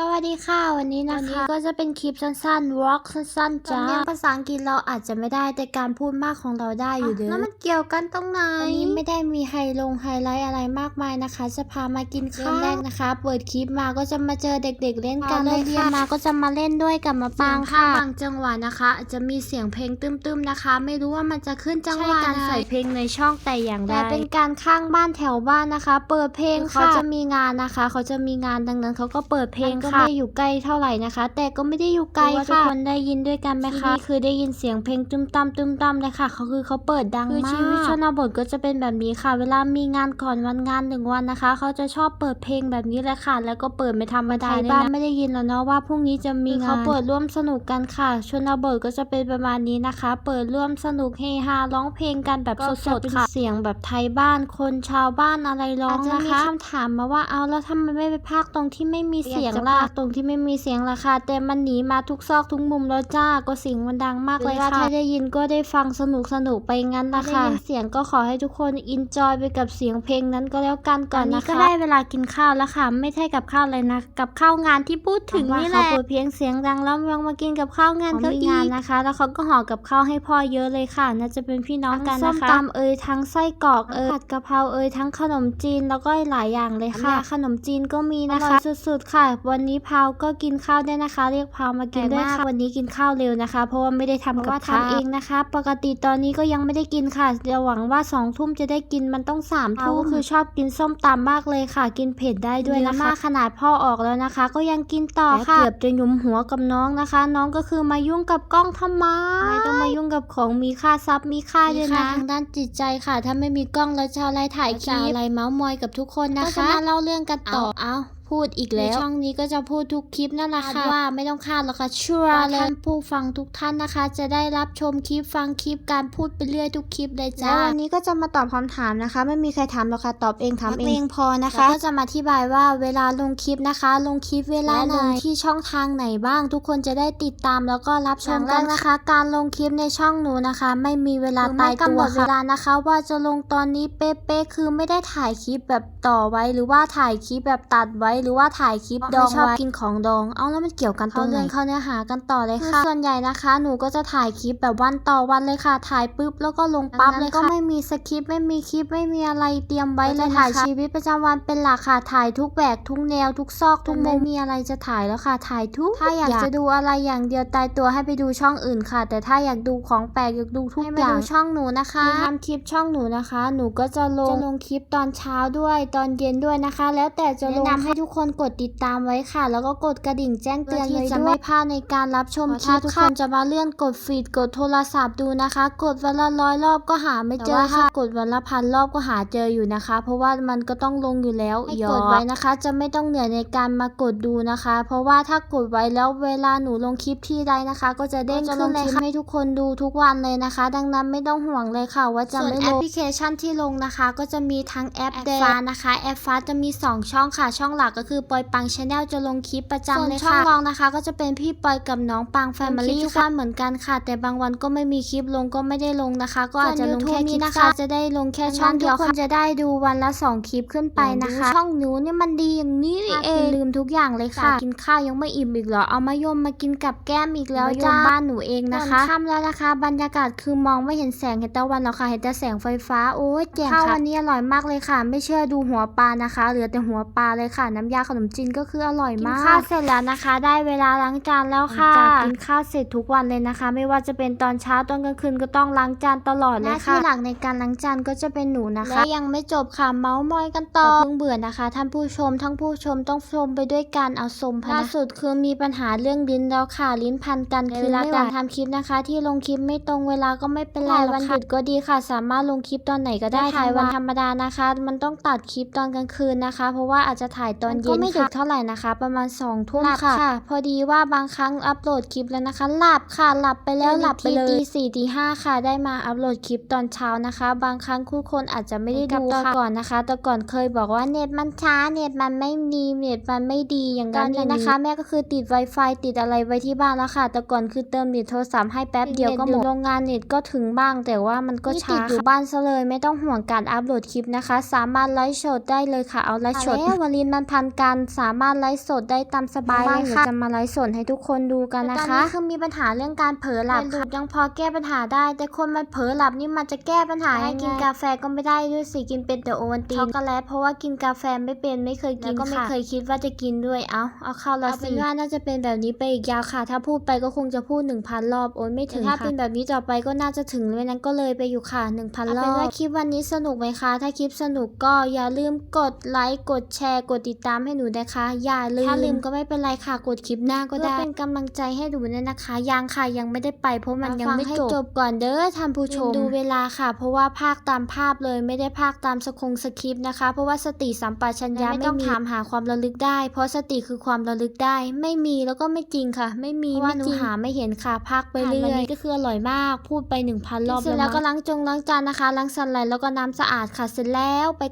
สวัสดีค่ะ วันนี้นะคะ ก็จะเป็นคลิปสั้นๆ walk สั้นๆ จ้าภาษาอังกฤษเราอาจจะไม่ได้แต่การพูดมากของเราได้อยู่เด้อแล้วมันเกี่ยวกันตรงไหนวันนี้ไม่ได้มีไฮลงไฮไลท์อะไรมากมายนะคะ จะพามากินข้าวแรกนะคะ เปิดคลิปมาก็จะมาเจอเด็กๆ เล่นกันเลยเรียนมาก็จะมาเล่นด้วยกับมาปางค่ะบางจังหวะนะคะอาจจะมีเสียงเพลงตึมๆนะคะ ไม่รู้ว่ามันจะขึ้นจังหวะการใส่เพลงในช่องแต่อย่างใดแต่เป็นการข้างบ้านแถวบ้านนะคะ เปิดเพลงเขาจะมีงานนะคะ เขาจะมีงานดังนั้นเขาก็เปิดเพลงค่ะไม่ได้อยู่ใกล้เท่าไหร่นะคะ แต่ก็ไม่ได้อยู่ไกลค่ะทุกคนได้ยินด้วยกันไหมคะนี่คือได้ยินเสียงเพลงตุ้มตั้มตุ้มตั้มเลยค่ะเขาคือเขาเปิดดังมากคือชีวิตชนบทก็จะเป็นแบบนี้ค่ะ เวลามีงานก่อนวันงานหนึ่งวันนะคะ เขาจะชอบเปิดเพลงแบบนี้เลยค่ะ แล้วก็เปิดไม่ธรรมดาบ้านไม่ได้ยินแล้วเนาะว่าพรุ่งนี้จะมีงานเขาเปิดร่วมสนุกกันค่ะ ชนบทก็จะเป็นประมาณนี้นะคะ เปิดร่วมสนุกเฮฮาร้องเพลงกันแบบสดๆค่ะเสียงแบบไทยบ้านคนชาวบ้านอะไรร้องนะคะคำถามมาว่าเอาแล้วทำไมไม่ไปพากย์ตรงที่ไม่มีเสียงล่ะตรงที่ไม่มีเสียงล่ะค่ะแต่มันหนีมาทุกซอกทุกมุมแล้วจ้าก็เสียงมันดังมากเลยค่ะถ้าได้ยินก็ได้ฟังสนุกสนุกไปงั้นละค่ะเสียงก็ขอให้ทุกคนอินจอยไปกับเสียงเพลงนั้นก็แล้วกันก่อนนะคะก็ได้เวลากินข้าวแล้วค่ะ ไม่ใช่กับข้าวเลยนะ กับข้าวงานที่พูดถึงนี่แหละเขาเปิดเพลงเสียงดังแล้วยังมากินกับข้าวงานเขาอีกนะคะ แล้วเขาก็ห่อกับข้าวให้พ่อเยอะเลยค่ะ น่าจะเป็นพี่น้องกันนะคะส้มตำเอ่ยทั้งไส้กรอกเอ่ยผัดกะเพราเอ่ยทั้งขนมจีนแล้วก็หลายอย่างเลยค่ะ ขนมจีนก็มีนะคะสุดๆค่ะวันนี้พาวก็กินข้าวได้นะคะ เรียกพาวมากินด้วยค่ะวันนี้กินข้าวเร็วนะคะ เพราะว่าไม่ได้ทำกับข้าวเองนะคะ ปกติตอนนี้ก็ยังไม่ได้กินค่ะเดี๋ยวหวังว่าสองทุ่มจะได้กินมันต้องสามทุ่มก็คือชอบกินส้มตำมากเลยค่ะ กินเผ็ดได้ด้วยนะคะมากขนาดพ่อออกแล้วนะคะ ก็ยังกินต่อค่ะเกือบจะหยุมหัวกับน้องนะคะ น้องก็คือมายุ่งกับกล้องทำไมไม่ต้องมายุ่งกับของมีค่าทรัพย์มีค่าด้วยนะทางด้านจิตใจค่ะ ถ้าไม่มีกล้องแล้วจะอะไรถ่ายคลิปอะไรเมาส์มอยกับทุกคนนะคะก็จะมาเล่าเรื่องกันต่อเอา พูดอีกแล้วช่องนี้ก็จะพูดทุกคลิปนั่นแหละค่ะว่าไม่ต้องคาดหรอกค่ะชัวร์เลยท่านผู้ฟังทุกท่านนะคะ จะได้รับชมคลิปฟังคลิปการพูดไปเรื่อยทุกคลิปเลยจ้าวันนี้ก็จะมาตอบคำถามนะคะ ไม่มีใครถามหรอกค่ะตอบเองถามเองพอนะคะก็จะมาอธิบายว่าเวลาลงคลิปนะคะ ลงคลิปเวลาไหนที่ช่องทางไหนบ้าง ทุกคนจะได้ติดตามแล้วก็รับชมกันนะคะ การลงคลิปในช่องหนูนะคะ ไม่มีเวลาตายตัวค่ะเวลานะคะ ว่าจะลงตอนนี้เป๊ะๆคือไม่ได้ถ่ายคลิปแบบต่อไว้ หรือว่าถ่ายคลิปแบบตัดไว้หรือว่าถ่ายคลิปดองชอบกินของดอง เอาแล้วมันเกี่ยวกันตรงไหนเขาเนื้อหากันต่อเลยค่ะ ส่วนใหญ่นะคะ หนูก็จะถ่ายคลิปแบบวันต่อวันเลยค่ะ ถ่ายปุ๊บแล้วก็ลงปั๊บเลยค่ะก็ไม่มีสคริปต์ไม่มีคลิปไม่มีอะไรเตรียมไว้เลยถ่ายชีวิตประจำวันเป็นหลักค่ะ ถ่ายทุกแบบทุกแนวทุกซอกทุกมุมมีอะไรจะถ่ายแล้วค่ะ ถ่ายทุก ถ้าอยากจะดูอะไรอย่างเดียวตายตัวให้ไปดูช่องอื่นค่ะ แต่ถ้าอยากดูของแปลกอยากดูทุกอย่างช่องหนูนะคะทำคลิปช่องหนูนะคะ หนูก็จะลงจะลงคลิปตอนเช้าด้วยตอนเย็นด้วยนะคะ แล้วแต่จะลงแนะนำให้ทุกคนกดติดตามไว้ค่ะ แล้วก็กดกระดิ่งแจ้งเตือนเลยจะไม่พลาดในการรับชมคลิปทุกคนจะมาเลื่อนกดฟีดกดโทรศัพท์ดูนะคะ กดวันละร้อยรอบก็หาไม่เจอค่ะกดวันละพันรอบก็หาเจออยู่นะคะ เพราะว่ามันก็ต้องลงอยู่แล้วให้กดไว้นะคะ จะไม่ต้องเหนื่อยในการมากดดูนะคะ เพราะว่าถ้ากดไว้แล้วเวลาหนูลงคลิปที่ใดนะคะ ก็จะเด้งขึ้นเลยค่ะให้ทุกคนดูทุกวันเลยนะคะ ดังนั้นไม่ต้องห่วงเลยค่ะ ว่าจะไม่ลงแอปพลิเคชันที่ลงนะคะ ก็จะมีทั้งแอปแดงนะคะแอปฟ้าจะมี 2 ช่องค่ะช่องหลักก็คือปอยปังชาแนลจะลงคลิปประจำเลยค่ะช่องรองนะคะ ก็จะเป็นพี่ปอยกับน้องปังแฟมิลี่ค่ะเหมือนกันค่ะ แต่บางวันก็ไม่มีคลิปลงก็ไม่ได้ลงนะคะ ก็อาจจะลงแค่คลิปนะคะ จะได้ลงแค่ช่องเดียวค่ะจะได้ดูวันละ 2 คลิปขึ้นไปนะคะ ช่องหนูเนี่ยมันดีอย่างนี้นี่เองลืมทุกอย่างเลยค่ะ กินข้าวยังไม่อิ่มอีกเหรอเอามายมมากินกับแก้มอีกแล้วจ้าบ้านหนูเองนะคะค่ำแล้วนะคะ บรรยากาศคือมองไม่เห็นแสงเห็นตะวันหรอกค่ะเห็นแต่แสงไฟฟ้าโอ้ยเจ๋งค่ะข้าววันนี้อร่อยมากเลยค่ะ ไม่เชื่อดูหัวปลานะคะ เหลือแต่หัวปลาเลยค่ะน้ำยาขนมจีนก็คืออร่อยมากกินข้าวเสร็จแล้วนะคะ ได้เวลาล้างจานแล้วค่ะกินข้าวเสร็จทุกวันเลยนะคะ ไม่ว่าจะเป็นตอนเช้าตอนกลางคืนก็ต้องล้างจานตลอดเลยค่ะหน้าที่หลักในการล้างจานก็จะเป็นหนูนะคะและยังไม่จบค่ะเมาส์มอยกันต่อเพิ่งเบื่อนะคะ ท่านผู้ชมทั้งผู้ชมต้องชมไปด้วยการเอาสมพล่าสุดคือมีปัญหาเรื่องลิ้นแล้วค่ะลิ้นพันกันคือรักการทำคลิปนะคะ ที่ลงคลิปไม่ตรงเวลาก็ไม่เป็นไรวันหยุดก็ดีค่ะ สามารถลงคลิปตอนไหนก็ได้ถ่ายวันธรรมดานะคะ มันต้องตัดคลิปตอนกลางคืนนะคะ เพราะว่าอาจจะถ่ายตอนเย็นก็ไม่ดึกเท่าไหร่นะคะ ประมาณ2องทุ่มค่ะ พอดีว่าบางครั้งอัปโหลดคลิปแล้วนะคะ หลับค่ะหลับไปแล้วหลับไปเลยตีสี่ตีห้าค่ะ ได้มาอัปโหลดคลิปตอนเช้านะคะ บางครั้งคู่คนอาจจะไม่ได้ดูค่ะก่อนนะคะแต่ก่อนเคยบอกว่าเน็ตมันช้าเน็ตมันไม่ดีเน็ตมันไม่ดีอย่างนั้นนี้นะคะ แม่ก็คือติด Wi-Fi ติดอะไรไว้ที่บ้านแล้วค่ะ แต่ก่อนคือเติมเน็ตโทรศัพท์ให้แป๊บเดียวก็หมดโรงงานเน็ตก็ถึงบ้าง แต่ว่ามันก็ช้าติดอยู่บ้านซะเลย ไม่ต้องห่วงการอัปโหลดคลิปนะคะ สามารถไลฟ์สดได้เลยค่ะเอาไลฟ์สดวลินมันพันทันกัน สามารถไลฟ์สดได้ตามสบายเลยค่ะจะมาไลฟ์สดให้ทุกคนดูกันนะคะคือมีปัญหาเรื่องการเผลอหลับค่ะยังพอแก้ปัญหาได้ แต่คนมันเผลอหลับนี่มันจะแก้ปัญหาให้กินกาแฟก็ไม่ได้ด้วยสิกินเป็นแต่โอวัลตินช็อกโกแลตเพราะว่ากินกาแฟไม่เป็นไม่เคยกินก็ไม่เคยคิดว่าจะกินด้วยเอาเอาเข้าละสิว่าน่าจะเป็นแบบนี้ไปอีกยาวค่ะ ถ้าพูดไปก็คงจะพูด 1,000 รอบโอ้ยไม่ถึงถ้าเป็นแบบนี้ต่อไปก็น่าจะถึงเลยนั้นก็เลยไปอยู่ค่ะ 1,000 รอบเป็นว่าคลิปวันนี้สนุกไหมคะ ถ้าคลิปสนุกก็อย่าลืมกดไลค์กดแชร์กดติดตามให้หนูนะคะ อย่าลืมถ้าลืมก็ไม่เป็นไรค่ะกดคลิปหน้าก็ได้เพื่อเป็นกำลังใจให้หนูด้วยนะคะ ยังค่ะยังไม่ได้ไปเพราะมันยังไม่จบจบก่อนเด้อท่านผู้ชมดูเวลาค่ะ เพราะว่าภาคตามภาพเลยไม่ได้ภาคตามสคงสคริปต์นะคะ เพราะว่าสติสัมปชัญญะไม่ต้องถามหาความระลึกได้ เพราะสติคือความระลึกได้ ไม่มีแล้วก็ไม่จริงค่ะ ไม่มีไม่จริงหาไม่เห็นค่ะภาคไปเรื่อยก็คืออร่อยมาก พูดไป 1,000 รอบเสร็จแล้วก็ล้างจงล้างจานนะคะล้างสันไหลแล้วก็น้ำสะอาดค่ะเสร็จแล้วไป